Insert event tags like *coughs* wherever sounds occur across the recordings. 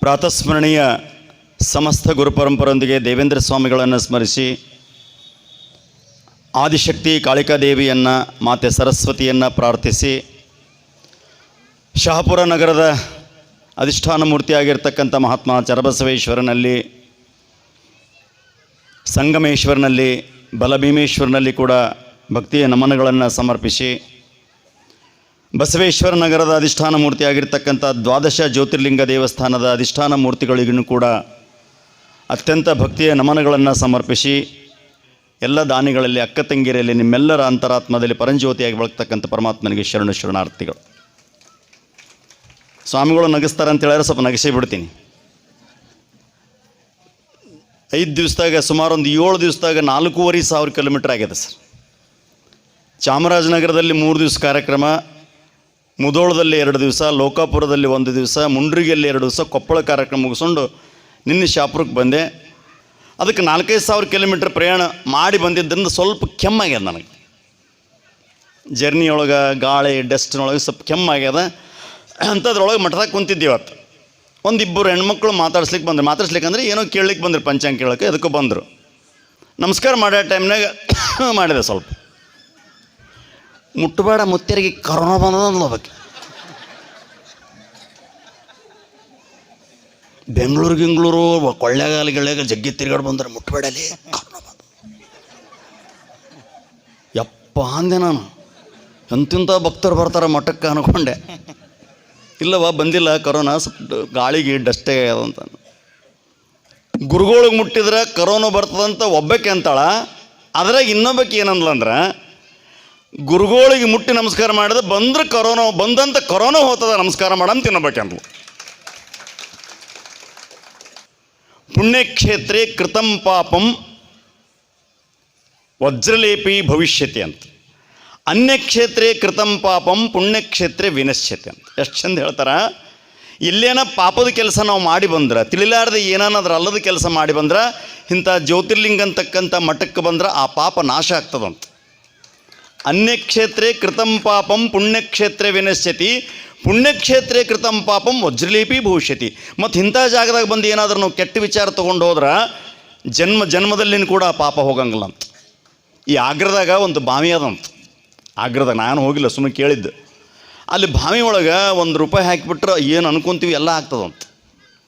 ಪ್ರಾತಸ್ಮರಣೀಯ ಸಮಸ್ತ ಗುರುಪರಂಪರೊಂದಿಗೆ ದೇವೇಂದ್ರ ಸ್ವಾಮಿಗಳನ್ನು ಸ್ಮರಿಸಿ ಆದಿಶಕ್ತಿ ಕಾಳಿಕಾದೇವಿಯನ್ನು ಮಾತೆ ಸರಸ್ವತಿಯನ್ನು ಪ್ರಾರ್ಥಿಸಿ. ಶಹಾಪುರ ನಗರದ ಅಧಿಷ್ಠಾನ ಮೂರ್ತಿಯಾಗಿರ್ತಕ್ಕಂಥ ಮಹಾತ್ಮ ಚರಬಸವೇಶ್ವರನಲ್ಲಿ, ಸಂಗಮೇಶ್ವರನಲ್ಲಿ, ಬಲಭೀಮೇಶ್ವರನಲ್ಲಿ ಕೂಡ ಭಕ್ತಿಯ ನಮನಗಳನ್ನು ಸಮರ್ಪಿಸಿ. ಬಸವೇಶ್ವರ ನಗರದ ಅಧಿಷ್ಠಾನ ಮೂರ್ತಿಯಾಗಿರ್ತಕ್ಕಂಥ ದ್ವಾದಶ ಜ್ಯೋತಿರ್ಲಿಂಗ ದೇವಸ್ಥಾನದ ಅಧಿಷ್ಠಾನ ಮೂರ್ತಿಗಳಿಗೂ ಕೂಡ ಅತ್ಯಂತ ಭಕ್ತಿಯ ನಮನಗಳನ್ನು ಸಮರ್ಪಿಸಿ ಎಲ್ಲ ದಾನಿಗಳಲ್ಲಿ, ಅಕ್ಕ ತಂಗಿರಿಯಲ್ಲಿ ನಿಮ್ಮೆಲ್ಲರ ಅಂತರಾತ್ಮದಲ್ಲಿ ಪರಂಜ್ಯೋತಿಯಾಗಿ ಬಳಕ್ತಕ್ಕಂಥ ಪರಮಾತ್ಮನಿಗೆ ಶರಣ ಶರಣಾರ್ಥಿಗಳು. ಸ್ವಾಮಿಗಳು ನಗಿಸ್ತಾರೆ ಅಂತ ಹೇಳಿದ್ರೆ ಸ್ವಲ್ಪ ನಗಿಸಿ ಬಿಡ್ತೀನಿ. ಐದು ದಿವಸದಾಗ, ಸುಮಾರು ಒಂದು ಏಳು ದಿವಸದಾಗ ನಾಲ್ಕೂವರೆ ಸಾವಿರ ಕಿಲೋಮೀಟ್ರ್ ಆಗಿದೆ ಸರ್. ಚಾಮರಾಜನಗರದಲ್ಲಿ ಮೂರು ದಿವಸ ಕಾರ್ಯಕ್ರಮ ಮುದೋಳದಲ್ಲಿ ಎರಡು ದಿವಸ, ಲೋಕಾಪುರದಲ್ಲಿ ಒಂದು ದಿವಸ, ಮುಂಡ್ರಿಗೆಯಲ್ಲಿ ಎರಡು ದಿವಸ ಕೊಪ್ಪಳ ಕಾರ್ಯಕ್ರಮ ಮುಗಿಸ್ಕೊಂಡು ನಿನ್ನೆ ಶಾಪುರಕ್ಕೆ ಬಂದೆ. ಅದಕ್ಕೆ ನಾಲ್ಕೈದು ಸಾವಿರ ಕಿಲೋಮೀಟ್ರ್ ಪ್ರಯಾಣ ಮಾಡಿ ಬಂದಿದ್ದರಿಂದ ಸ್ವಲ್ಪ ಕೆಮ್ಮಾಗ್ಯದ ನನಗೆ. ಜರ್ನಿಯೊಳಗೆ, ಗಾಳಿ, ಡಸ್ಟ್ನೊಳಗೆ ಸ್ವಲ್ಪ ಕೆಮ್ಮಾಗ್ಯದ ಅಂಥದ್ರೊಳಗೆ ಮಠದಾಗ ಕುಂತಿದ್ದೆ ಇವತ್ತು ಒಂದಿಬ್ಬರು ಹೆಣ್ಮಕ್ಳು ಮಾತಾಡ್ಸ್ಲಿಕ್ಕೆ ಬಂದರು. ಮಾತಾಡ್ಸ್ಲಿಕ್ಕೆ ಅಂದರೆ ಏನೋ ಕೇಳಲಿಕ್ಕೆ ಬಂದರು, ಪಂಚಾಂಗ ಕೇಳೋಕ್ಕೆ ಅದಕ್ಕೂ ಬಂದರು. ನಮಸ್ಕಾರ ಮಾಡೋ ಟೈಮ್ನಾಗ *coughs* ಮಾಡಿದೆ ಸ್ವಲ್ಪ. ಮುಟ್ಟಬೇಡ ಮುತ್ತೇರಿಗೆ ಕರೋನಾ ಬಂದದ ಅನ್ಲೋಬೇಕು ಬೆಂಗಳೂರು ಗಿಂಗಳೂರು ಕೊಳ್ಳೇಗಾಲ ಗಿಳೆಗ ಜಗ್ಗಿ ತಿರುಗಾಡಿ ಬಂದ್ರೆ ಮುಟ್ಟಬೇಡಲಿ ಕರೋನಾ ಬಂದ. ಯಪ್ಪ ಅಂದೆ ನಾನು. ಎಂತಿಂಥ ಭಕ್ತರು ಬರ್ತಾರೆ ಮಠಕ್ಕೆ ಅನ್ಕೊಂಡೆ. ಇಲ್ಲವ ಬಂದಿಲ್ಲ, ಕರೋನಾ ಸ್ವಲ್ಪ ಗಾಳಿಗೆ ಡಸ್ಟೇ ಆಗ್ಯದಂತ ಗುರುಗಳಿಗೆ ಮುಟ್ಟಿದ್ರೆ ಕರೋನಾ ಬರ್ತದಂತ ಒಬ್ಬಕ್ಕೆ ಅಂತಾಳ, ಅದ್ರಾಗ ಇನ್ನೊಬ್ಬಕ್ಕೆ ಏನಂದ್ಲ ಅಂದ್ರೆ ಗುರುಗಳಿಗೆ ಮುಟ್ಟಿ ನಮಸ್ಕಾರ ಮಾಡಿದ ಬಂದ್ರೆ ಕರೋನಾ, ಬಂದಂತ ಕರೋನಾ ಹೋಗ್ತದ ನಮಸ್ಕಾರ ಮಾಡಂತ ತಿನ್ನಬೇಕಂತ. ಪುಣ್ಯಕ್ಷೇತ್ರೇ ಕೃತಂ ಪಾಪಂ ವಜ್ರಲೇಪಿ ಭವಿಷ್ಯತಿ ಅಂತ. ಅನ್ಯಕ್ಷೇತ್ರೇ ಕೃತಂ ಪಾಪಂ ಪುಣ್ಯಕ್ಷೇತ್ರೇ ವಿನಶ್ಯತೆ ಅಂತ. ಎಷ್ಟು ಚಂದ ಹೇಳ್ತಾರ? ಇಲ್ಲೇನ ಪಾಪದ ಕೆಲಸ ನಾವು ಮಾಡಿ ಬಂದ್ರೆ, ತಿಳಿಲಾರ್ದೆ ಏನಾದ್ರೂ ಅಲ್ಲದ ಕೆಲಸ ಮಾಡಿ ಬಂದ್ರೆ, ಇಂಥ ಜ್ಯೋತಿರ್ಲಿಂಗ ಅಂತಕ್ಕಂಥ ಮಠಕ್ಕೆ ಬಂದ್ರೆ ಆ ಪಾಪ ನಾಶ ಆಗ್ತದಂತ. ಅನ್ಯಕ್ಷೇತ್ರೇ ಕೃತಂ ಪಾಪಂ ಪುಣ್ಯಕ್ಷೇತ್ರೇ ವಿನಶ್ಯತಿ, ಪುಣ್ಯಕ್ಷೇತ್ರೇ ಕೃತಂ ಪಾಪಂ ವಜ್ರಲೇಪಿ ಭವಿಷ್ಯತಿ. ಮತ್ತು ಇಂಥ ಜಾಗದಾಗ ಬಂದು ಏನಾದರೂ ನಾವು ಕೆಟ್ಟ ವಿಚಾರ ತೊಗೊಂಡು ಹೋದ್ರೆ ಜನ್ಮ, ಜನ್ಮದಲ್ಲಿನ ಕೂಡ ಪಾಪ ಹೋಗಂಗಿಲ್ಲ ಅಂತ. ಈ ಆಗ್ರದಾಗ ಒಂದು ಬಾವಿ ಅದಂತ ಆಗ್ರದಾಗ ನಾನು ಹೋಗಿಲ್ಲ ಸುಮ್ಮನೆ ಕೇಳಿದ್ದು. ಅಲ್ಲಿ ಬಾವಿ ಒಳಗೆ ಒಂದು ರೂಪಾಯಿ ಹಾಕಿಬಿಟ್ರೆ ಏನು ಅನ್ಕೊಂತೀವಿ ಎಲ್ಲ ಆಗ್ತದಂತ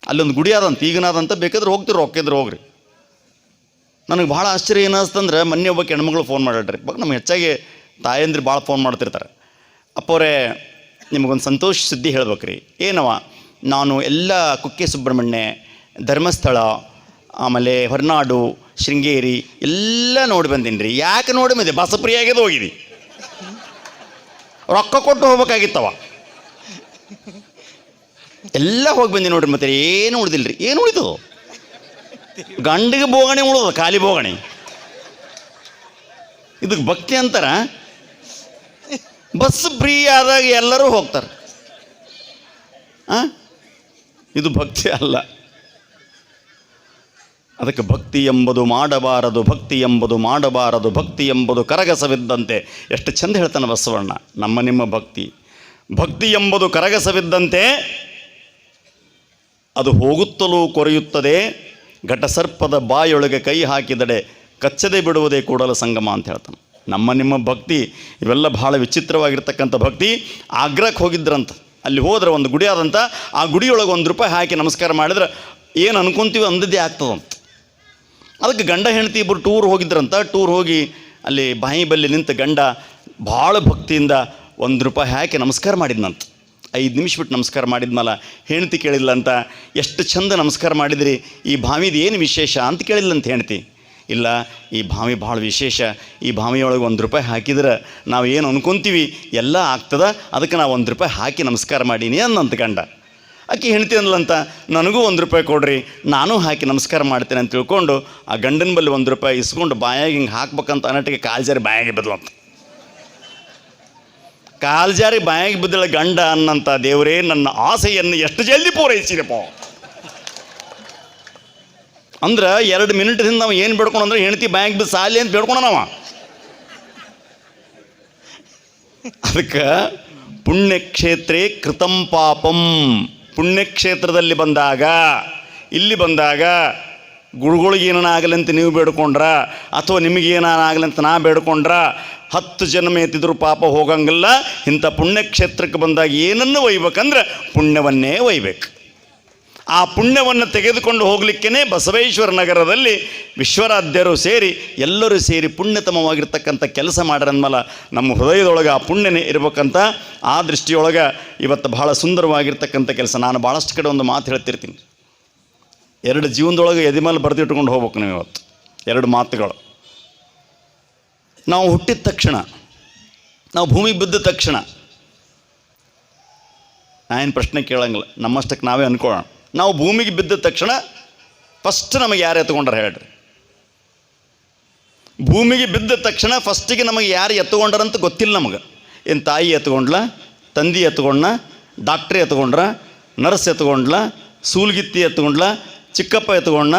ಅಲ್ಲೊಂದು ಗುಡಿ ಅದಂತ ಈಗನಾದಂತ ಬೇಕಾದ್ರೆ ಹೋಗ್ತೀರಿ ರೊಕ್ಕಿದ್ರೆ ಹೋಗ್ರಿ. ನನಗೆ ಭಾಳ ಆಶ್ಚರ್ಯ ಏನಿಸ್ತಂದ್ರೆ ಮೊನ್ನೆ ಒಬ್ಬ ಹೆಣ್ಮಗಳು ಫೋನ್ ಮಾಡ್ರಿ ಬಗ್ಗೆ ನಮ್ಗೆ ಹೆಚ್ಚಾಗಿ ತಾಯಂದ್ರಿ ಭಾಳ ಫೋನ್ ಮಾಡ್ತಿರ್ತಾರೆ. ಅಪ್ಪವರೇ, ನಿಮಗೊಂದು ಸಂತೋಷ ಸುದ್ದಿ ಹೇಳ್ಬೇಕ್ರಿ. ಏನವ? ನಾನು ಎಲ್ಲ ಕುಕ್ಕೆ ಸುಬ್ರಹ್ಮಣ್ಯ, ಧರ್ಮಸ್ಥಳ, ಆಮೇಲೆ ಹೊರನಾಡು, ಶೃಂಗೇರಿ ಎಲ್ಲ ನೋಡಿ ಬಂದೀನಿ ರೀ ಯಾಕೆ ನೋಡಿ ಬಂದೆ? ಬಸಪ್ರಿಯಾಗೇದು ಹೋಗಿದಿ ರೊಕ್ಕ ಕೊಟ್ಟು ಹೋಗ್ಬೇಕಾಗಿತ್ತವ. ಎಲ್ಲ ಹೋಗಿ ಬಂದಿ ನೋಡ್ರಿ ಮತ್ತೆ ಏನು ಉಳಿದಿಲ್ಲ ರೀ ಏನು ಉಳಿತು ಗಂಡಿಗೆ ಬೋಗಣಿ ಉಳಿದ ಖಾಲಿ ಬೋಗಣಿ. ಇದಕ್ಕೆ ಭಕ್ತಿ ಅಂತಾರ? ಬಸ್ ಫ್ರೀ ಆದಾಗ ಎಲ್ಲರೂ ಹೋಗ್ತಾರೆ? ಇದು ಭಕ್ತಿ ಅಲ್ಲ. ಅದಕ್ಕೆ ಭಕ್ತಿ ಎಂಬುದು ಮಾಡಬಾರದು, ಭಕ್ತಿ ಎಂಬುದು ಮಾಡಬಾರದು, ಭಕ್ತಿ ಎಂಬುದು ಕರಗಸವಿದ್ದಂತೆ. ಎಷ್ಟು ಚಂದ ಹೇಳ್ತಾನೆ ಬಸವಣ್ಣ, ನಮ್ಮ ನಿಮ್ಮ ಭಕ್ತಿ. ಭಕ್ತಿ ಎಂಬುದು ಕರಗಸವಿದ್ದಂತೆ, ಅದು ಹೋಗುತ್ತಲೂ ಕೊರೆಯುತ್ತದೆ, ಘಟಸರ್ಪದ ಬಾಯೊಳಗೆ ಕೈ ಹಾಕಿದಡೆ ಕಚ್ಚದೆ ಬಿಡುವುದೇ ಕೂಡಲ ಸಂಗಮ ಅಂತ ಹೇಳ್ತಾನೆ. ನಮ್ಮ ನಿಮ್ಮ ಭಕ್ತಿ ಇವೆಲ್ಲ ಭಾಳ ವಿಚಿತ್ರವಾಗಿರ್ತಕ್ಕಂಥ ಭಕ್ತಿ. ಆಗ್ರಕ್ಕೆ ಹೋಗಿದ್ರಂತ. ಅಲ್ಲಿ ಹೋದ್ರೆ ಒಂದು ಗುಡಿ ಆದಂಥ ಆ ಗುಡಿಯೊಳಗೆ ಒಂದು ರೂಪಾಯಿ ಹಾಕಿ ನಮಸ್ಕಾರ ಮಾಡಿದ್ರೆ ಏನು ಅನ್ಕೊಂತೀವಿ ಅಂದದ್ದೇ ಆಗ್ತದಂತ. ಅದಕ್ಕೆ ಗಂಡ ಹೆಂಡತಿ ಇಬ್ಬರು ಟೂರ್ ಹೋಗಿದ್ರಂತ. ಟೂರ್ ಹೋಗಿ ಅಲ್ಲಿ ಬಾಯಿ ಬಲ್ಲಿ ನಿಂತ ಗಂಡ ಭಾಳ ಭಕ್ತಿಯಿಂದ ಒಂದು ರೂಪಾಯಿ ಹಾಕಿ ನಮಸ್ಕಾರ ಮಾಡಿದ್ನಂತ. ಐದು ನಿಮಿಷ ಬಿಟ್ಟು ನಮಸ್ಕಾರ ಮಾಡಿದ್ಮಲ್ಲ ಹೆಂಡತಿ ಕೇಳಿಲ್ಲ ಅಂತ ಎಷ್ಟು ಚಂದ ನಮಸ್ಕಾರ ಮಾಡಿದ್ರಿ, ಈ ಬಾವಿದು ಏನು ವಿಶೇಷ ಅಂತ ಕೇಳಿಲ್ಲ ಹೆಂಡತಿ. ಇಲ್ಲ, ಈ ಭಾವಿ ಭಾಳ ವಿಶೇಷ, ಈ ಭಾವಿಯೊಳಗೆ ಒಂದು ರೂಪಾಯಿ ಹಾಕಿದ್ರೆ ನಾವು ಏನು ಅನ್ಕೊಂತೀವಿ, ಎಲ್ಲ ಆಗ್ತದ, ಅದಕ್ಕೆ ನಾವು ಒಂದು ರೂಪಾಯಿ ಹಾಕಿ ನಮಸ್ಕಾರ ಮಾಡೀನಿ ಅನ್ನಂತ ಗಂಡ. ಆಕೆ ಹೆಂಡ್ತಿ ಅಂದ್ಲಂತ, ನನಗೂ ಒಂದು ರೂಪಾಯಿ ಕೊಡ್ರಿ, ನಾನು ಹಾಕಿ ನಮಸ್ಕಾರ ಮಾಡ್ತೇನೆ ಅಂತ ತಿಳ್ಕೊಂಡು ಆ ಗಂಡನ ಬಲ್ಲಿ ಒಂದು ರೂಪಾಯಿ ಇಸ್ಕೊಂಡು ಬಾಯಾಗಿ ಹಿಂಗೆ ಹಾಕ್ಬೇಕಂತ ಅನ್ನಟ್ಟಿಗೆ ಕಾಲು ಜಾರಿ ಬಾಯಾಗಿ ಬದಲಂತ ಕಾಲು ಜಾರಿ ಬಾಯಾಗಿ ಬಿದ್ದಳ ಗಂಡ ಅನ್ನಂಥ ದೇವರೇ, ನನ್ನ ಆಸೆಯನ್ನು ಎಷ್ಟು ಜಲ್ದಿ ಪೂರೈಸಿರಪ್ಪ ಅಂದ್ರೆ ಎರಡು ಮಿನಿಟ್ದಿಂದ ನಾವು ಏನು ಬೇಡ್ಕೊಂಡು ಅಂದ್ರೆ ಹೆಂಡತಿ ಬ್ಯಾಂಕ್ ಬಿ ಸಾಲಿ ಅಂತ ಬೇಡ್ಕೊಂಡನವ ಅದಕ್ಕೆ ಪುಣ್ಯಕ್ಷೇತ್ರೇ ಕೃತಂ ಪಾಪಂ. ಪುಣ್ಯಕ್ಷೇತ್ರದಲ್ಲಿ ಬಂದಾಗ, ಇಲ್ಲಿ ಬಂದಾಗ ಗುರುಗಳಿಗೆ ಅಂತ ನೀವು ಬೇಡ್ಕೊಂಡ್ರ, ಅಥವಾ ನಿಮಗೆ ಏನಾಗಲಿ ಅಂತ ನಾ ಬೇಡ್ಕೊಂಡ್ರ, ಹತ್ತು ಜನ್ಮ ಎತ್ತಿದ್ರು ಪಾಪ ಹೋಗಂಗಿಲ್ಲ, ಇಂಥ ಪುಣ್ಯಕ್ಷೇತ್ರಕ್ಕೆ ಬಂದಾಗ ಏನನ್ನು ಒಯ್ಬೇಕಂದ್ರೆ ಪುಣ್ಯವನ್ನೇ ಒಯ್ಬೇಕು. ಆ ಪುಣ್ಯವನ್ನು ತೆಗೆದುಕೊಂಡು ಹೋಗಲಿಕ್ಕೇ ಬಸವೇಶ್ವರ ನಗರದಲ್ಲಿ ವಿಶ್ವರಾಧ್ಯರು ಸೇರಿ ಎಲ್ಲರೂ ಸೇರಿ ಪುಣ್ಯತಮವಾಗಿರ್ತಕ್ಕಂಥ ಕೆಲಸ ಮಾಡ್ರನ್ಮಲ. ನಮ್ಮ ಹೃದಯದೊಳಗೆ ಆ ಪುಣ್ಯನೇ ಇರಬೇಕಂತ ಆ ದೃಷ್ಟಿಯೊಳಗೆ ಇವತ್ತು ಬಹಳ ಸುಂದರವಾಗಿರ್ತಕ್ಕಂಥ ಕೆಲಸ. ನಾನು ಭಾಳಷ್ಟು ಕಡೆ ಒಂದು ಮಾತು ಹೇಳ್ತಿರ್ತೀನಿ. ಎರಡು ಜೀವನದೊಳಗೆ ಎದೆ ಮೇಲೆ ಬರೆದಿಟ್ಕೊಂಡು ಹೋಗ್ಬೇಕು ನಾವು ಇವತ್ತು. ಎರಡು ಮಾತುಗಳು. ನಾವು ಹುಟ್ಟಿದ ತಕ್ಷಣ, ನಾವು ಭೂಮಿಗೆ ಬಿದ್ದ ತಕ್ಷಣ, ನಾನೇನು ಪ್ರಶ್ನೆ ಕೇಳಂಗಿಲ್ಲ. ನಮ್ಮಷ್ಟಕ್ಕೆ ನಾವೇ ಅನ್ಕೊಳ್ಳೋಣ ನಾವು ಭೂಮಿಗೆ ಬಿದ್ದ ತಕ್ಷಣ ಫಸ್ಟ್ ನಮಗೆ ಯಾರು ಎತ್ಕೊಂಡ್ರೆ ಹೇಳ್ರಿ. ಭೂಮಿಗೆ ಬಿದ್ದ ತಕ್ಷಣ ಫಸ್ಟಿಗೆ ನಮಗೆ ಯಾರು ಎತ್ಕೊಂಡ್ರಂತ ಗೊತ್ತಿಲ್ಲ ನಮಗೆ. ಏನು ತಾಯಿ ಎತ್ಕೊಂಡ್ಲ, ತಂದಿ ಎತ್ಕೊಂಡ್ನ ಡಾಕ್ಟ್ರಿ ಎತ್ಕೊಂಡ್ರ ನರ್ಸ್ ಎತ್ಕೊಂಡ್ಲ, ಸೂಲ್ಗಿತ್ತಿ ಎತ್ಕೊಂಡ್ಲ, ಚಿಕ್ಕಪ್ಪ ಎತ್ಕೊಂಡ್ನ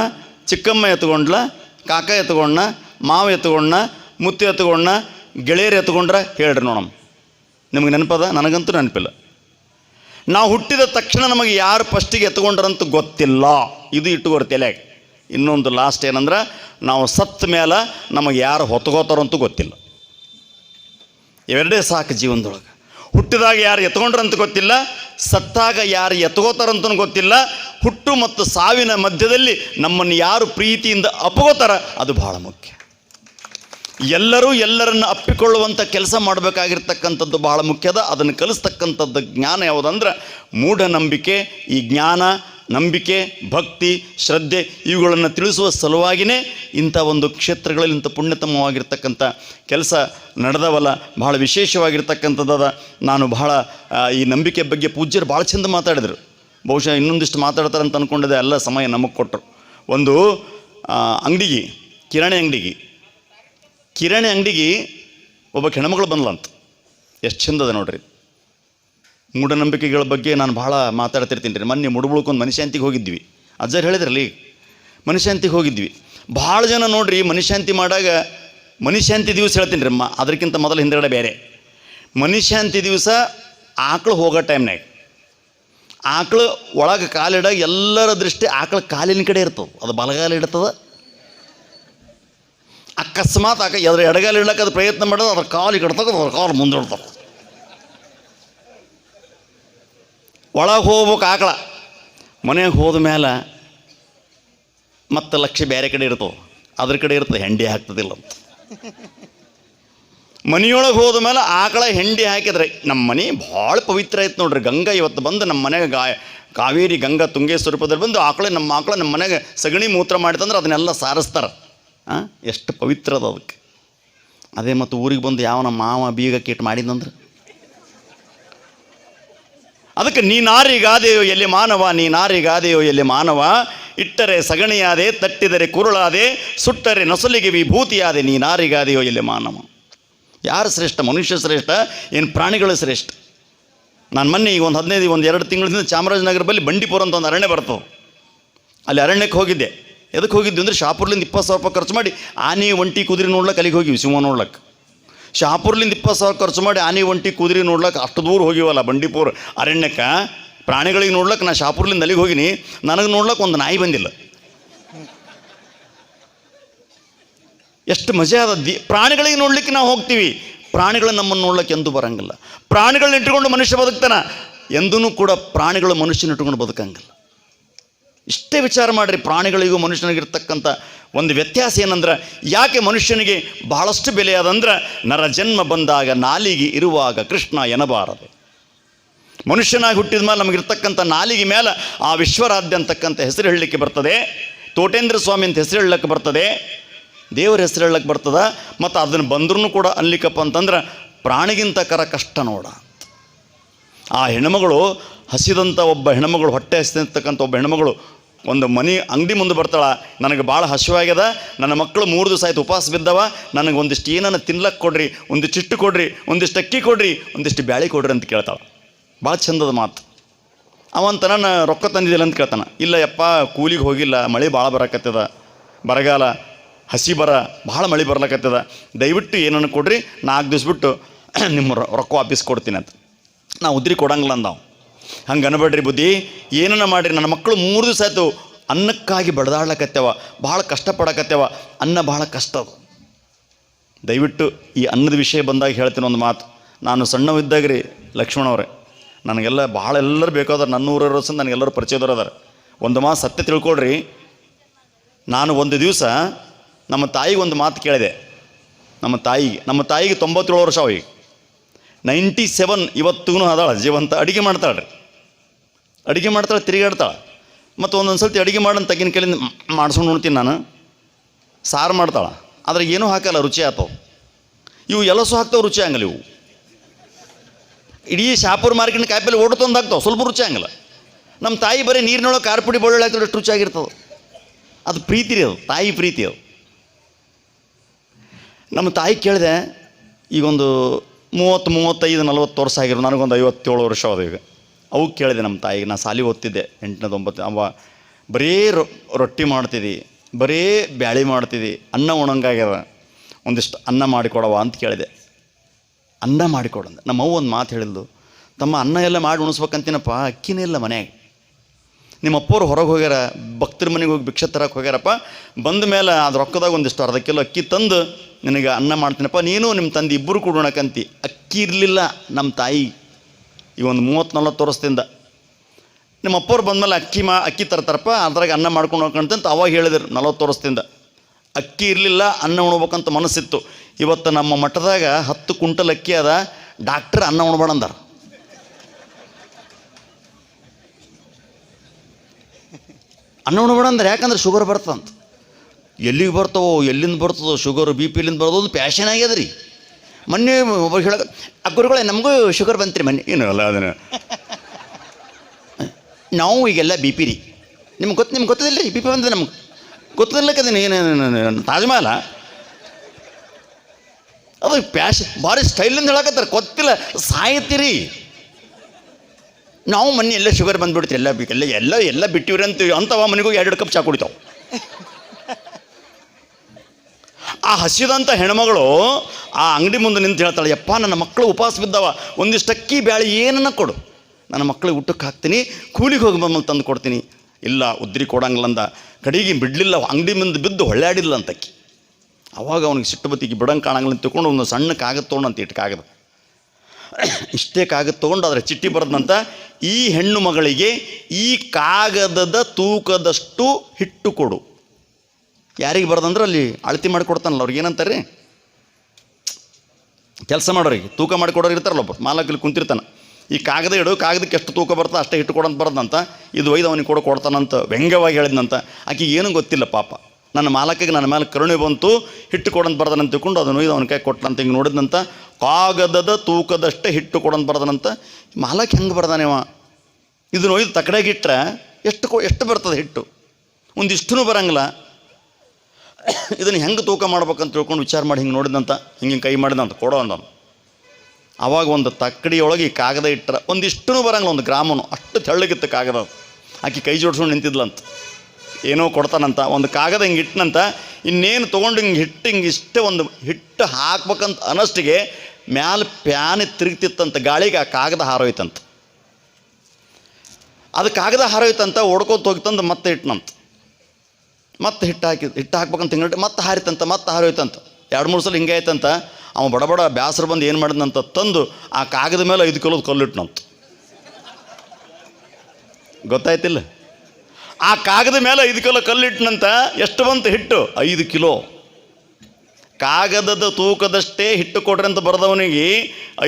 ಚಿಕ್ಕಮ್ಮ ಎತ್ಕೊಂಡ್ಲ, ಕಾಕ ಎತ್ಕೊಂಡ್ನ ಮಾವ ಎತ್ಕೊಂಡ್ನ ಮುತ್ತು ಎತ್ಕೊಂಡ್ನ ಗೆಳೆಯರು ಎತ್ಕೊಂಡ್ರ ಹೇಳ್ರಿ ನೋಡಮ್ಮ. ನಿಮಗೆ ನೆನಪದ? ನನಗಂತೂ ನೆನಪಿಲ್ಲ. ನಾವು ಹುಟ್ಟಿದ ತಕ್ಷಣ ನಮಗೆ ಯಾರು ಫಸ್ಟಿಗೆ ಎತ್ಕೊಂಡ್ರಂತೂ ಗೊತ್ತಿಲ್ಲ. ಇದು ಇಟ್ಟುಕೋರಿ ತಲೆಯಾಗ ಇನ್ನೊಂದು ಲಾಸ್ಟ್ ಏನಂದ್ರೆ, ನಾವು ಸತ್ತ ಮೇಲೆ ನಮಗೆ ಯಾರು ಹೊತ್ಕೋತಾರಂತೂ ಗೊತ್ತಿಲ್ಲ. ಇವೆರಡೇ ಸಾಕು ಜೀವನದೊಳಗೆ. ಹುಟ್ಟಿದಾಗ ಯಾರು ಎತ್ಕೊಂಡ್ರಂತ ಗೊತ್ತಿಲ್ಲ, ಸತ್ತಾಗ ಯಾರು ಎತ್ಕೋತಾರಂತೂ ಗೊತ್ತಿಲ್ಲ, ಹುಟ್ಟು ಮತ್ತು ಸಾವಿನ ಮಧ್ಯದಲ್ಲಿ ನಮ್ಮನ್ನು ಯಾರು ಪ್ರೀತಿಯಿಂದ ಅಪ್ಪಗೋತಾರ ಅದು ಬಹಳ ಮುಖ್ಯ. ಎಲ್ಲರೂ ಎಲ್ಲರನ್ನು ಅಪ್ಪಿಕೊಳ್ಳುವಂಥ ಕೆಲಸ ಮಾಡಬೇಕಾಗಿರ್ತಕ್ಕಂಥದ್ದು ಬಹಳ ಮುಖ್ಯದ ಅದನ್ನು ಕಲಿಸ್ತಕ್ಕಂಥದ್ದು ಜ್ಞಾನ ಯಾವುದಂದ್ರೆ ಮೂಢನಂಬಿಕೆ, ಈ ಜ್ಞಾನ, ನಂಬಿಕೆ, ಭಕ್ತಿ, ಶ್ರದ್ಧೆ ಇವುಗಳನ್ನು ತಿಳಿಸುವ ಸಲುವಾಗಿಯೇ ಇಂಥ ಒಂದು ಕ್ಷೇತ್ರಗಳಲ್ಲಿ ಇಂಥ ಪುಣ್ಯತಮವಾಗಿರ್ತಕ್ಕಂಥ ಕೆಲಸ ನಡೆದವಲ್ಲ. ಬಹಳ ವಿಶೇಷವಾಗಿರ್ತಕ್ಕಂಥದ್ದದ ನಾನು ಬಹಳ ಈ ನಂಬಿಕೆ ಬಗ್ಗೆ ಪೂಜ್ಯರು ಭಾಳ ಚಂದ ಮಾತಾಡಿದರು. ಬಹುಶಃ ಇನ್ನೊಂದಿಷ್ಟು ಮಾತಾಡ್ತಾರೆ ಅಂತ ಅಂದ್ಕೊಂಡಿದ್ದೆ ಎಲ್ಲ ಸಮಯ ನಮಗೆ ಕೊಟ್ಟರು ಒಂದು ಅಂಗಡಿಗೆ, ಕಿರಾಣಿ ಅಂಗಡಿಗೆ. ಕಿರಾಣಿ ಅಂಗಡಿಗೆ ಒಬ್ಬ ಹೆಣ್ಮಗಳು ಬಂದ್ಲಂತ. ಎಷ್ಟು ಚಂದದ ನೋಡ್ರಿ. ಮೂಢನಂಬಿಕೆಗಳ ಬಗ್ಗೆ ನಾನು ಭಾಳ ಮಾತಾಡ್ತಿರ್ತೀನಿ ರೀ. ಮೊನ್ನೆ ಮುಡುಬುಳ್ಕೊಂಡು ಮನುಷ್ಯಾಂತಿಗೆ ಹೋಗಿದ್ವಿ. ಅಜ್ಜರು ಹೇಳಿದ್ರಲ್ಲಿ ಮನುಷ್ಯಾಂತಿಗೆ ಹೋಗಿದ್ವಿ. ಭಾಳ ಜನ ನೋಡ್ರಿ ಮನುಷ್ಯಾಂತಿ ಮಾಡಾಗ ಮನುಷ್ಯಾಂತಿ ದಿವಸ ಹೇಳ್ತೀನಿ ರೀ. ಮ ಅದಕ್ಕಿಂತ ಮೊದಲು ಹಿಂದೆಗಡೆ ಬೇರೆ. ಮನುಷ್ಯಾಂತಿ ದಿವಸ ಆಕಳು ಹೋಗೋ ಟೈಮ್ನಾಗ. ಆಕಳು ಒಳಗೆ ಕಾಲಿಡಾಗ ಎಲ್ಲರ ದೃಷ್ಟಿ ಆಕಳು ಕಾಲಿನ ಕಡೆ ಇರ್ತದೆ. ಅದು ಬಲಗಾಲ ಇಡ್ತದ ಅಕಸ್ಮಾತ್ ಆಕ ಅದ್ರ ಎಡಗಾಲ ಇಡಕ್ಕೆ ಅದು ಪ್ರಯತ್ನ ಮಾಡೋದು, ಅದ್ರ ಕಾಲು ಕಡ್ತಕ್ಕ ಅದ್ರ ಕಾಲು ಮುಂದೆ ಇಡ್ತದೆ ಒಳಗೆ ಹೋಗ್ಬೇಕು ಆಕಳ. ಮನೆಗೆ ಹೋದ ಮೇಲೆ ಮತ್ತೆ ಲಕ್ಷ್ಯ ಬೇರೆ ಕಡೆ ಇರ್ತವೆ ಅದ್ರ ಕಡೆ ಇರ್ತದೆ, ಹೆಂಡಿ ಹಾಕ್ತದಿಲ್ಲ ಅಂತ. ಮನೆಯೊಳಗೆ ಹೋದ ಮೇಲೆ ಆಕಳ ಹೆಂಡಿ ಹಾಕಿದ್ರೆ ನಮ್ಮ ಮನೆ ಭಾಳ ಪವಿತ್ರ ಐತೆ ನೋಡ್ರಿ. ಗಂಗಾ ಇವತ್ತು ಬಂದು ನಮ್ಮ ಮನೆಗೆ ಗಾ, ಕಾವೇರಿ ಗಂಗಾ ತುಂಗೇ ಸ್ವರೂಪದಲ್ಲಿ ಬಂದು ಆಕಳ ನಮ್ಮ ಆಕಳ ನಮ್ಮ ಮನೆಗೆ ಸಗಣಿ ಮೂತ್ರ ಮಾಡಿತಂದ್ರೆ ಅದನ್ನೆಲ್ಲ ಸಾರಿಸ್ತಾರೆ. ಎಷ್ಟು ಪವಿತ್ರ ಅದ ಅದಕ್ಕೆ. ಅದೇ ಮತ್ತು ಊರಿಗೆ ಬಂದು ಯಾವ ನಮ್ಮ ಮಾವ ಬೀಗ ಕೀಟ್ ಮಾಡಿದಂದ್ರೆ ಅದಕ್ಕೆ ನೀನಾರಿಗಾದೆಯೋ ಎಲ್ಲಿ ಮಾನವ, ನೀ ನೀನಾರಿಗಾದೆಯೋ ಎಲ್ಲಿ ಮಾನವ? ಇಟ್ಟರೆ ಸಗಣಿಯಾದೆ, ತಟ್ಟಿದರೆ ಕುರುಳಾದೆ, ಸುಟ್ಟರೆ ನೊಸಲಿಗೆ ವಿಭೂತಿಯಾದೆ ನೀನಾರಿಗಾದೆಯೋ ಎಲ್ಲಿ ಮಾನವ? ಯಾರು ಶ್ರೇಷ್ಠ? ಮನುಷ್ಯ ಶ್ರೇಷ್ಠ, ಏನು ಪ್ರಾಣಿಗಳು ಶ್ರೇಷ್ಠ? ನಾನು ಮೊನ್ನೆ ಈಗ ಒಂದು ಹದಿನೈದು, ಒಂದು ಎರಡು ತಿಂಗಳಿಂದ ಚಾಮರಾಜನಗರ ಬಳಿ ಬಂಡೀಪುರ ಅಂತ ಒಂದು ಅರಣ್ಯ ಬರ್ತವೆ ಅಲ್ಲಿ ಅರಣ್ಯಕ್ಕೆ ಹೋಗಿದ್ದೆ. ಎದಕ್ಕೆ ಹೋಗಿದ್ವಿ ಅಂದರೆ ಶಾಪುರ್ಲಿಂದ ಇಪ್ಪತ್ತು ಸಾವಿರ ರೂಪಾಯಿ ಖರ್ಚು ಮಾಡಿ ಆನೆ ಒಂಟಿ ಕುದುರೆ ನೋಡ್ಲಕ್ಕೆ ಅಲ್ಲಿಗೆ ಹೋಗಿವಿ, ಸಿಂಹ ನೋಡ್ಲಕ್ಕೆ ಶಾಪುರ್ಲಿಂದ ಇಪ್ಪತ್ತು ಸಾವಿರ ಖರ್ಚು ಮಾಡಿ ಆನೆ ಒಂಟಿ ಕುದುರೆ ನೋಡ್ಲಕ್ಕೆ ಅಷ್ಟು ದೂರ ಹೋಗಿವಲ್ಲ ಬಂಡೀಪುರ ಅರಣ್ಯಕ್ಕೆ. ಪ್ರಾಣಿಗಳಿಗೆ ನೋಡ್ಲಕ್ಕೆ ನಾ ಶಾಪುರ್ಲಿಂದ ಅಲ್ಲಿಗೆ ಹೋಗಿನಿ, ನನಗೆ ನೋಡ್ಲಕ್ಕೆ ಒಂದು ನಾಯಿ ಬಂದಿಲ್ಲ. ಎಷ್ಟು ಮಜಾ ಅದ ದಿ, ಪ್ರಾಣಿಗಳಿಗೆ ನೋಡ್ಲಿಕ್ಕೆ ನಾವು ಹೋಗ್ತೀವಿ. ಪ್ರಾಣಿಗಳು ನಮ್ಮನ್ನು ನೋಡ್ಲಿಕ್ಕೆ ಎಂದೂ ಬರಂಗಿಲ್ಲ. ಪ್ರಾಣಿಗಳನ್ನ ಇಟ್ಟುಕೊಂಡು ಮನುಷ್ಯ ಬದುಕ್ತಾನ ಎಂದೂ ಕೂಡ ಪ್ರಾಣಿಗಳು ಮನುಷ್ಯನ ಇಟ್ಟುಕೊಂಡು ಬದುಕಂಗಿಲ್ಲ. ಇಷ್ಟೇ ವಿಚಾರ ಮಾಡಿರಿ, ಪ್ರಾಣಿಗಳಿಗೂ ಮನುಷ್ಯನಿಗಿರ್ತಕ್ಕಂಥ ಒಂದು ವ್ಯತ್ಯಾಸ ಏನಂದ್ರೆ, ಯಾಕೆ ಮನುಷ್ಯನಿಗೆ ಬಹಳಷ್ಟು ಬೆಲೆ ಅದಂದ್ರೆ ನರ ಜನ್ಮ ಬಂದಾಗ ನಾಲಿಗೆ ಇರುವಾಗ ಕೃಷ್ಣ ಎನಬಾರದು ಮನುಷ್ಯನಾಗಿ ಹುಟ್ಟಿದ ಮೇಲೆ ನಮಗಿರ್ತಕ್ಕಂಥ ನಾಲಿಗೆ ಮೇಲೆ ಆ ವಿಶ್ವರಾಧ್ಯ ಅಂತಕ್ಕಂಥ ಹೆಸರು ಹೇಳಲಿಕ್ಕೆ ಬರ್ತದೆ, ತೋಟೇಂದ್ರ ಸ್ವಾಮಿ ಅಂತ ಹೆಸರು ಹೇಳಕ್ಕೆ ಬರ್ತದೆ, ದೇವರ ಹೆಸರು ಹೇಳಕ್ಕೆ ಬರ್ತದ, ಮತ್ತು ಅದನ್ನು ಬಂದ್ರೂ ಕೂಡ ಅನ್ಲಿಕ್ಕಪ್ಪ ಅಂತಂದ್ರೆ, ಪ್ರಾಣಿಗಿಂತ ಕರ ಕಷ್ಟ ನೋಡ. ಆ ಹೆಣ್ಮಗಳು ಹಸಿದಂಥ ಒಬ್ಬ ಹೆಣ್ಮಗಳು, ಹೊಟ್ಟೆ ಹಸಿದಂತಕ್ಕಂಥ ಒಬ್ಬ ಹೆಣ್ಮಗಳು, ಒಂದು ಮನೆ ಅಂಗಡಿ ಮುಂದೆ ಬರ್ತಾಳೆ. ನನಗೆ ಭಾಳ ಹಸಿವಾಗ್ಯದ. ನನ್ನ ಮಕ್ಕಳು ಮೂರು ದಿವಸ ಆಯ್ತು ಉಪವಾಸ ಬಿದ್ದವ. ನನಗೆ ಒಂದಿಷ್ಟು ಏನನ್ನು ತಿನ್ಲಕ್ಕೆ ಕೊಡ್ರಿ, ಒಂದಿಷ್ಟು ಚಿಟ್ಟು ಕೊಡ್ರಿ, ಒಂದಿಷ್ಟು ಅಕ್ಕಿ ಕೊಡ್ರಿ, ಒಂದಿಷ್ಟು ಬ್ಯಾಳಿ ಕೊಡ್ರಿ ಅಂತ ಕೇಳ್ತಾಳೆ. ಭಾಳ ಚಂದದ ಮಾತು. ಅವಂತ ನಾನು ರೊಕ್ಕ ತಂದಿದ್ದಿಲ್ಲ ಅಂತ ಕೇಳ್ತಾನೆ. ಇಲ್ಲ ಯಪ್ಪ, ಕೂಲಿಗೆ ಹೋಗಿಲ್ಲ, ಮಳೆ ಭಾಳ ಬರಕತ್ತದ. ಬರಗಾಲ, ಹಸಿ ಬರ ಭಾಳ ಮಳೆ ಬರ್ಲಕತ್ತದ. ದಯವಿಟ್ಟು ಏನನ್ನು ಕೊಡ್ರಿ, ನಾಲ್ಕು ದಿವ್ಸ ಬಿಟ್ಟು *clears throat* ನಿಮ್ಮ ರೊಕ್ಕ ವಾಪಸ್ ಕೊಡ್ತೀನಿ ಅಂತ. ನಾ ಉದ್ರಿ ಕೊಡಂಗಿಲ್ಲ ಅಂದವು. ಹಂಗೆ ಅನ್ಬೇಡ್ರಿ ಬುದ್ಧಿ. ಏನನ್ನ ಮಾಡಿರಿ, ನನ್ನ ಮಕ್ಕಳು ಮೂರು ದಿವಸ ಆಯ್ತು ಅನ್ನಕ್ಕಾಗಿ ಬಡದಾಡ್ಲಕತ್ತೇವ, ಭಾಳ ಕಷ್ಟಪಡಕತ್ತೇವ. ಅನ್ನ ಭಾಳ ಕಷ್ಟ ಅದು. ದಯವಿಟ್ಟು ಈ ಅನ್ನದ ವಿಷಯ ಬಂದಾಗ ಹೇಳ್ತೀನಿ ಒಂದು ಮಾತು. ನಾನು ಸಣ್ಣವಿದ್ದಾಗ ರೀ ಲಕ್ಷ್ಮಣವ್ರೆ. ನನಗೆಲ್ಲ ಭಾಳ ಎಲ್ಲರೂ ಬೇಕಾದ್ರೆ ನನ್ನ ಊರವ್ರ ಸಹ ನನಗೆಲ್ಲರೂ ಪರಿಚಯದವ್ರು ಅದಾರ. ಒಂದು ಮಾತು ಸತ್ಯ ತಿಳ್ಕೊಳ್ರಿ. ನಾನು ಒಂದು ದಿವಸ ನಮ್ಮ ತಾಯಿಗೆ ಒಂದು ಮಾತು ಕೇಳಿದೆ. ನಮ್ಮ ತಾಯಿಗೆ ನಮ್ಮ ತಾಯಿಗೆ ತೊಂಬತ್ತೇಳು ವರ್ಷ ಅವ ಈಗ. ನೈಂಟಿ ಸೆವೆನ್ ಇವತ್ತಿಗೂ ಅದಾಳ, ಜೀವಂತ, ಅಡುಗೆ ಮಾಡ್ತಾಳೆ ರೀ ಅಡುಗೆ ಮಾಡ್ತಾಳೆ, ತಿರುಗಾಡ್ತಾಳೆ. ಮತ್ತು ಒಂದೊಂದು ಸರ್ತಿ ಅಡುಗೆ ಮಾಡೋಣ ತೆಗಿನ ಕೈಲಿಂದ ಮಾಡಿಸ್ಕೊಂಡು ಉಣ್ತೀನಿ ನಾನು. ಸಾರು ಮಾಡ್ತಾಳೆ. ಆದ್ರೆ ಏನೂ ಹಾಕಲ್ಲ, ರುಚಿ ಆತವು. ಇವು ಎಲ್ಲಸು ಹಾಕ್ತಾವೆ, ರುಚಿ ಆಗಲ್ಲ ಇವು. ಇಡೀ ಶಾಪುರ್ ಮಾರ್ಕೆಟ್ ಕಾಯಿಪಲ್ಲೆ ಓಡು ತಂದು ಹಾಕ್ತಾವೆ ಸ್ವಲ್ಪ ರುಚಿ ಆಗಲ್ಲ ನಮ್ಮ ತಾಯಿ ಬರೀ ನೀರಿನೊಳಗೆ ಖಾರ ಪುಡಿ ಬೆಳ್ಳುಳ್ಳಿ ಹಾಕಿದ್ರೆ ಎಷ್ಟು ರುಚಿಯಾಗಿರ್ತದೆ ಅದು ಪ್ರೀತಿ ರೀ ಅದು, ತಾಯಿ ಪ್ರೀತಿ ಅದು. ನಮ್ಮ ತಾಯಿ ಕೇಳಿದೆ, ಈಗೊಂದು ಮೂವತ್ತು, ಮೂವತ್ತೈದು, ನಲ್ವತ್ತು ವರ್ಷ ಆಗಿರು ನನಗೊಂದು ಐವತ್ತೇಳು ವರ್ಷ ಅದು ಈಗ. ಅವು ಕೇಳಿದೆ ನಮ್ಮ ತಾಯಿಗೆ. ನಾನು ಸಾಲಿ ಓದ್ತಿದ್ದೆ. ಎಂಟನೇದು ಒಂಬತ್ತು ಅವ ಬರೀ ರೊ, ರೊಟ್ಟಿ ಮಾಡ್ತಿದ್ದಿ. ಬರೀ ಬ್ಯಾಳಿ ಮಾಡ್ತಿದ್ದಿ. ಅನ್ನ ಉಣಂಗಾಗ್ಯದ ಒಂದಿಷ್ಟು ಅನ್ನ ಮಾಡಿಕೊಡವ ಅಂತ ಕೇಳಿದೆ. ಅನ್ನ ಮಾಡಿಕೊಡಂದೆ ನಮ್ಮ ಅವ್ವ ಒಂದು ಮಾತು ಹೇಳಿದ್ಲು. ತಮ್ಮ ಅನ್ನ ಎಲ್ಲ ಮಾಡಿ ಉಣಿಸ್ಬೇಕಂತೀನಪ್ಪ. ಅಕ್ಕಿನೇ ಇಲ್ಲ ಮನ್ಯಾಗ. ನಿಮ್ಮ ಅಪ್ಪವ್ರು ಹೊರಗೆ ಹೋಗ್ಯಾರ. ಭಕ್ತರ ಮನೆಗೆ ಹೋಗಿ ಭಿಕ್ಷೆ ತರಕ್ಕೆ ಹೋಗ್ಯಾರಪ್ಪ. ಬಂದ ಮೇಲೆ ಅದು ರೊಕ್ಕದಾಗ ಒಂದಿಷ್ಟು ಅರ್ಧ ಕಿಲೋ ಅಕ್ಕಿ ತಂದು ನಿನಗೆ ಅನ್ನ ಮಾಡ್ತೀನಪ್ಪ, ನೀನು ನಿಮ್ಮ ತಂದೆ ಇಬ್ಬರು ಕೂಡೋಣಕಂತಿ ಅಕ್ಕಿ ಇರಲಿಲ್ಲ ನಮ್ಮ ತಾಯಿ. ಈ ಒಂದು ಮೂವತ್ತು ನಲ್ವತ್ತು ವರ್ಷದಿಂದ. ನಿಮ್ಮ ಅಪ್ಪವ್ರು ಬಂದಮೇಲೆ ಅಕ್ಕಿ ಮಾ, ಅಕ್ಕಿ ತರ್ತಾರಪ್ಪ, ಅದ್ರಾಗ ಅನ್ನ ಮಾಡ್ಕೊಂಡು ಹೋಗ್ಕಂತಂತ ಅವಾಗ ಹೇಳಿದ್ರು ನಲ್ವತ್ತು ವರ್ಷದಿಂದ. ಅಕ್ಕಿ ಇರಲಿಲ್ಲ, ಅನ್ನ ಉಣ್ಬೇಕಂತ ಮನಸ್ಸಿತ್ತು. ಇವತ್ತು ನಮ್ಮ ಮಠದಾಗ ಹತ್ತು ಕುಂಟಲ್ ಅಕ್ಕಿ ಅದ, ಡಾಕ್ಟ್ರ್ ಅನ್ನ ಉಣ್ಬೇಡಂದಾರ ಅನ್ನ ಉಣ್ಬೇಡ ಅಂದ್ರೆ ಯಾಕಂದ್ರೆ ಶುಗರ್ ಬರ್ತಂತ ಎಲ್ಲಿಗೆ ಬರ್ತಾವೋ, ಎಲ್ಲಿಂದ ಬರ್ತದೋ, ಶುಗರ್, ಬಿ ಪಿ ಎಲ್ಲಿಂದ ಬರೋದು ಪ್ಯಾಷನ್ ಆಗ್ಯದ ರೀ. ಮೊನ್ನೆ ಒಬ್ಬ ಹೇಳ ಗುರುಗಳೇ, ನಮಗೂ ಶುಗರ್ ಬಂತ್ರಿ ಮೊನ್ನೆ. ಏನು ಅಲ್ಲ, ಅದನ್ನು. ನಾವು ಈಗೆಲ್ಲ ಬಿ ಪಿ ರೀ. ನಿಮ್ಗೆ ಗೊತ್ತು ನಿಮ್ಗೆ ಗೊತ್ತದಿಲ್ಲ ಬಿ ಪಿ ಬಂದಿದೆ ನಮ್ಗೆ. ಗೊತ್ತದಿಲ್ಲ ಕದೇನು ಏನು ತಾಜ್ಮಹಲ ಅದು ಪ್ಯಾಷನ್ ಭಾರಿ ಸ್ಟೈಲಿಂದ ಹೇಳಕತ್ತಾರೆ, ಗೊತ್ತಿಲ್ಲ ಸಾಯ್ತಿರಿ ನಾವು ಮೊನ್ನೆ ಎಲ್ಲ ಶುಗರ್ ಬಂದ್ಬಿಡ್ತೀವಿ ಎಲ್ಲ ಎಲ್ಲ ಎಲ್ಲ ಎಲ್ಲ ಬಿಟ್ಟಿವ್ರಿ ಅಂತೀವಿ ಅಂತವ ಮನೆಗೂ ಎರಡು ಕಪ್ ಚಾ ಕುಡಿತಾವೆ. ಆ ಹಸಿದಂಥ ಹೆಣ್ಮಗಳು ಆ ಅಂಗಡಿ ಮುಂದೆ ನಿಂತು ಹೇಳ್ತಾಳೆ, ಯಪ್ಪ, ನನ್ನ ಮಕ್ಕಳು ಉಪವಾಸ ಬಿದ್ದಾವ, ಒಂದಿಷ್ಟು ಅಕ್ಕಿ, ಬ್ಯಾಳಿ ಏನನ್ನ ಕೊಡು. ನನ್ನ ಮಕ್ಕಳಿಗೆ ಊಟಕ್ಕೆ ಹಾಕ್ತೀನಿ, ಕೂಲಿಗೆ ಹೋಗಿ ಬಂದ್ಮೇಲೆ ತಂದು ಕೊಡ್ತೀನಿ. ಇಲ್ಲ, ಉದ್ರಿ ಕೊಡಂಗಿಲ್ಲಂದ ಕಡೆಗೆ ಬಿಡಲಿಲ್ಲ, ಅಂಗಡಿ ಮುಂದೆ ಬಿದ್ದು ಹೊಳ್ಳಾಡಿಲ್ಲ ಅಂತ ಅಕ್ಕಿ. ಅವಾಗ ಅವ್ನಿಗೆ ಸಿಟ್ಟು ಬತ್ತಿಗೆ ಬಿಡಂಗೆ ಕಾಣಂಗಿಲ್ಲ ಅಂತ ತಿಳ್ಕೊಂಡು ಒಂದು ಸಣ್ಣ ಕಾಗದ ತೊಗೊಂಡಂತ ಇಟ್ಟು ಕಾಗದ. ಇಷ್ಟೇ ಕಾಗದ ತೊಗೊಂಡು ಅದರ ಚಿಟ್ಟಿ ಬರೆದಂತ ಈ ಹೆಣ್ಣು ಮಗಳಿಗೆ ಈ ಕಾಗದದ ತೂಕದಷ್ಟು ಹಿಟ್ಟು ಕೊಡು. ಯಾರಿಗೆ ಬರ್ದಂದ್ರೆ ಅಲ್ಲಿ ಅಳತಿ ಮಾಡಿ ಕೊಡ್ತಾನಲ್ಲ ಅವ್ರಿಗೆ, ಏನಂತಾರೆ? ಕೆಲಸ ಮಾಡೋರಿಗೆ, ತೂಕ ಮಾಡಿ ಕೊಡೋರು ಇರ್ತಾರಲ್ಲ ಒಬ್ಬರು ಮಾಲಕಲ್ಲಿ ಕುಂತಿರ್ತಾನೆ. ಈ ಕಾಗದ ಇಡು, ಕಾಗದಕ್ಕೆ ಎಷ್ಟು ತೂಕ ಬರ್ತಾ ಅಷ್ಟೇ ಹಿಟ್ಟು ಕೊಡಂತ ಬರ್ದಂತ, ಇದು ಒಯ್ದು ಅವನಿಗೆ ಕೊಡು, ಕೊಡ್ತಾನಂತ ವ್ಯಂಗ್ಯವಾಗಿ ಹೇಳಿದ್ನಂತ. ಆಕೆ ಏನೂ ಗೊತ್ತಿಲ್ಲ ಪಾಪ. ನನ್ನ ಮಾಲಕಿಗೆ ನನ್ನ ಮೇಲೆ ಕರುಣೆ ಬಂತು, ಹಿಟ್ಟು ಕೊಡಂತ ಬರ್ದನಂತ ತಿಳ್ಕೊಂಡು ಅದನ್ನು ಒಯ್ದು ಅವನ ಕೈ ಕೊಟ್ಟನಂತ ಹಿಂಗೆ ನೋಡಿದ್ನಂತ, ಕಾಗದದ ತೂಕದಷ್ಟೇ ಹಿಟ್ಟು ಕೊಡಂತ ಬರ್ದನಂತ, ಮಾಲಕ್ ಹೆಂಗೆ ಬರ್ದಾನೇವ ಇದನ್ನು ಒಯ್ದು ತಕಡೆಗಿಟ್ರೆ ಎಷ್ಟು ಕೊ, ಎಷ್ಟು ಬರ್ತದೆ ಹಿಟ್ಟು? ಒಂದಿಷ್ಟೂ ಬರಂಗಿಲ್ಲ. *coughs* ಇದನ್ನು ಹೆಂಗೆ ತೂಕ ಮಾಡ್ಬೇಕಂತ ತಿಳ್ಕೊಂಡು ವಿಚಾರ ಮಾಡಿ ಹಿಂಗೆ ನೋಡಿದಂತ ಹಿಂಗೆ ಕೈ ಮಾಡಿದಂತ ಕೊಡೋ ಅಂದನು ಆವಾಗ ಒಂದು ತಕ್ಕಡಿಯೊಳಗೆ ಈ ಕಾಗದ ಇಟ್ಟರೆ ಒಂದಿಷ್ಟು ಬರಂಗಿಲ್ಲ, ಒಂದು ಗ್ರಾಮನು ಅಷ್ಟು ತೆಳ್ಳಗಿತ್ತು ಕಾಗದ. ಆಕೆ ಕೈ ಜೋಡಿಸ್ಕೊಂಡು ನಿಂತಿದ್ಲಂತ. ಏನೋ ಕೊಡ್ತಾನಂತ, ಒಂದು ಕಾಗದ ಹಿಂಗೆ ಇಟ್ಟನಂತ ಇನ್ನೇನು ತೊಗೊಂಡು ಹಿಂಗೆ ಹಿಟ್ಟು, ಹಿಂಗೆ ಇಷ್ಟೇ ಒಂದು ಹಿಟ್ಟು ಹಾಕ್ಬೇಕಂತ ಅನ್ನಷ್ಟಿಗೆ ಮ್ಯಾಲ ಪ್ಯಾನ್ ತಿರುಗ್ತಿತ್ತಂತ ಗಾಳಿಗೆ ಆ ಕಾಗದ ಹಾರೋಯ್ತಂತ. ಅದು ಕಾಗದ ಹಾರೋಯ್ತಂತ ಹೋಗಿ ಹೋಗ್ತಂದು ಮತ್ತೆ ಇಟ್ಟನಂತ ಮತ್ತೆ ಹಿಟ್ಟು ಹಾಕಿ ಹಿಟ್ಟು ಹಾಕ್ಬೇಕಂತ ತಿಂಗಳಿಟ್ಟು ಮತ್ತೆ ಹಾರಿತಂತ, ಮತ್ತೆ ಹಾರೋಯ್ತಂತ. ಎರಡು ಮೂರು ಸಲ ಹಿಂಗೆ ಆಯ್ತಂತ, ಅವ ಬಡ ಬಡ ಬ್ಯಾಸರು ಬಂದು ಏನು ಮಾಡಿದಂತ ತಂದು ಆ ಕಾಗದ ಮೇಲೆ ಐದು ಕಿಲೋದು ಕಲ್ಲಿಟ್ನಂತ. ಗೊತ್ತಾಯ್ತಿಲ್ಲ? ಆ ಕಾಗದ ಮೇಲೆ ಐದು ಕಿಲೋ ಕಲ್ಲಿಟ್ಟನಂತ ಎಷ್ಟು ಬಂತು ಹಿಟ್ಟು? ಐದು ಕಿಲೋ. ಕಾಗದದ ತೂಕದಷ್ಟೇ ಹಿಟ್ಟು ಕೊಡ್ರಿ ಅಂತ ಬರೆದವನಿಗೆ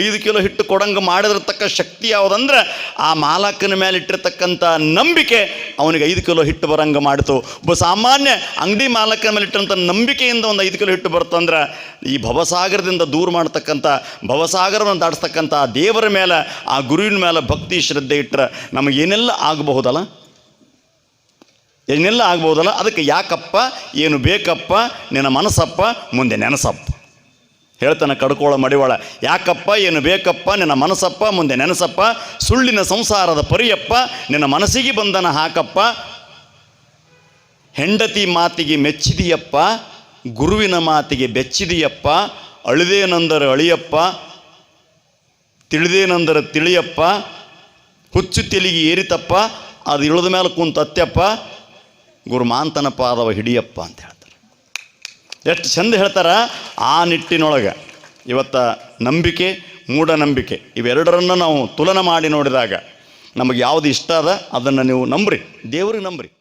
ಐದು ಕಿಲೋ ಹಿಟ್ಟು ಕೊಡಂಗೆ ಮಾಡಿರತಕ್ಕ ಶಕ್ತಿ ಯಾವುದಂದ್ರೆ ಆ ಮಾಲಕನ ಮೇಲೆ ಇಟ್ಟಿರ್ತಕ್ಕಂಥ ನಂಬಿಕೆ ಅವನಿಗೆ ಐದು ಕಿಲೋ ಹಿಟ್ಟು ಬರಂಗೆ ಮಾಡಿತು. ಒಬ್ಬ ಸಾಮಾನ್ಯ ಅಂಗಡಿ ಮಾಲಕನ ಮೇಲೆ ಇಟ್ಟಂಥ ನಂಬಿಕೆಯಿಂದ ಒಂದು ಐದು ಕಿಲೋ ಹಿಟ್ಟು ಬರ್ತಂದ್ರೆ ಈ ಭವಸಾಗರದಿಂದ ದೂರ ಮಾಡ್ತಕ್ಕಂಥ, ಭವಸಾಗರವನ್ನು ದಾಟಿಸ್ತಕ್ಕಂಥ ದೇವರ ಮೇಲೆ ಆ ಗುರುವಿನ ಮೇಲೆ ಭಕ್ತಿ, ಶ್ರದ್ಧೆ ಇಟ್ಟರೆ ನಮಗೇನೆಲ್ಲ ಆಗಬಹುದಲ್ಲ? ಏನೆಲ್ಲ ಆಗ್ಬೋದಲ್ಲ? ಅದಕ್ಕೆ ಯಾಕಪ್ಪ? ಏನು ಬೇಕಪ್ಪ? ನಿನ್ನ ಮನಸ್ಸಪ್ಪ? ಮುಂದೆ ನೆನಸಪ್ಪ. ಹೇಳ್ತಾನೆ ಕಡ್ಕೋಳ ಮಡಿವಾಳ. ಯಾಕಪ್ಪ? ಏನು ಬೇಕಪ್ಪ? ನಿನ್ನ ಮನಸ್ಸಪ್ಪ? ಮುಂದೆ ನೆನಸಪ್ಪ. ಸುಳ್ಳಿನ ಸಂಸಾರದ ಪರಿಯಪ್ಪ. ನಿನ್ನ ಮನಸ್ಸಿಗೆ ಬಂಧನ ಹಾಕಪ್ಪ. ಹೆಂಡತಿ ಮಾತಿಗೆ ಮೆಚ್ಚಿದಿಯಪ್ಪ. ಗುರುವಿನ ಮಾತಿಗೆ ಬೆಚ್ಚಿದಿಯಪ್ಪ. ಅಳಿದೇನಂದರೆ ಅಳಿಯಪ್ಪ. ತಿಳಿದೇನಂದರೆ ತಿಳಿಯಪ್ಪ. ಹುಚ್ಚು ತೆಲಿಗೆ ಏರಿತಪ್ಪ. ಅದು ಇಳಿದ ಮೇಲೆ ಕುಂತ ಅತ್ಯಪ್ಪ. ಗುರುಮಾಂತನ ಪಾದವ ಹಿಡಿಯಪ್ಪ ಅಂತ ಹೇಳ್ತಾರೆ. ಎಷ್ಟು ಚಂದ ಹೇಳ್ತಾರ? ಆ ನಿಟ್ಟಿನೊಳಗೆ ಇವತ್ತ ನಂಬಿಕೆ, ಮೂಢನಂಬಿಕೆ, ಇವೆರಡರನ್ನು ನಾವು ತುಲನೆ ಮಾಡಿ ನೋಡಿದಾಗ ನಮಗೆ ಯಾವುದು ಇಷ್ಟ ಅದ, ಅದನ್ನು ನೀವು ನಂಬ್ರಿ. ದೇವ್ರಿಗೆ ನಂಬ್ರಿ.